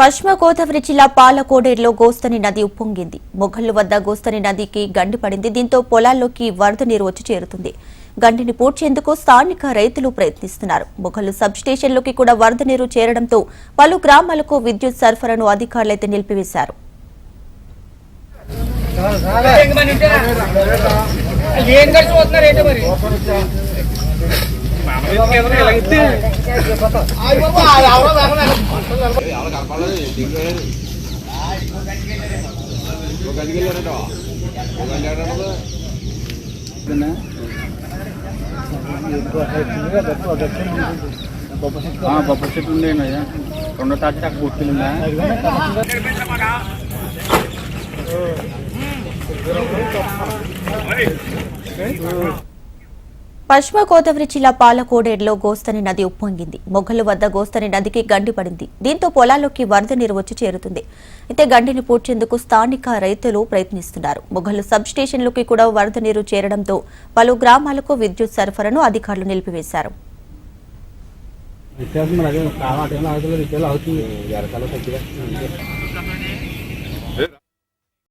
పశ్చిమ గోదావరి జిల్లా పాలకోడేరులో గోస్తని నది ఉప్పొంగింది. మొఘళ్ళు వద్ద గోస్తని నదికి గండి పడింది. దీంతో పొలాల్లోకి వరద నీరు వచ్చి చేరుతుంది. గండిని పూడ్చేందుకు స్థానిక రైతులు ప్రయత్నిస్తున్నారు. మొఘళ్ళు సబ్ స్టేషన్లోకి కూడా వరద నీరు చేరడంతో పలు గ్రామాలకు విద్యుత్ సరఫరాను అధికారులైతే నిలిపివేశారు. ఏం కలిసి పోతున్నారు ఏంటో మరి బొబ్బ చెట్లు ఉండేవి అయ్యా రెండో తాటి అక్కడ పశ్చిమ గోదావరి జిల్లా పాలకోడేడులో గోస్తని నది ఉప్పొంగింది. మొఘలు వద్ద గోస్తని నదికి గండి పడింది. దీంతో పొలాల్లోకి వరద నీరు వచ్చి చేరుతుంది. అయితే గండిని పూడ్చేందుకు స్థానిక రైతులు ప్రయత్నిస్తున్నారు. మొఘలు సబ్ స్టేషన్లోకి కూడా వరద నీరు చేరడంతో పలు గ్రామాలకు విద్యుత్ సరఫరాను అధికారులు నిలిపివేశారు.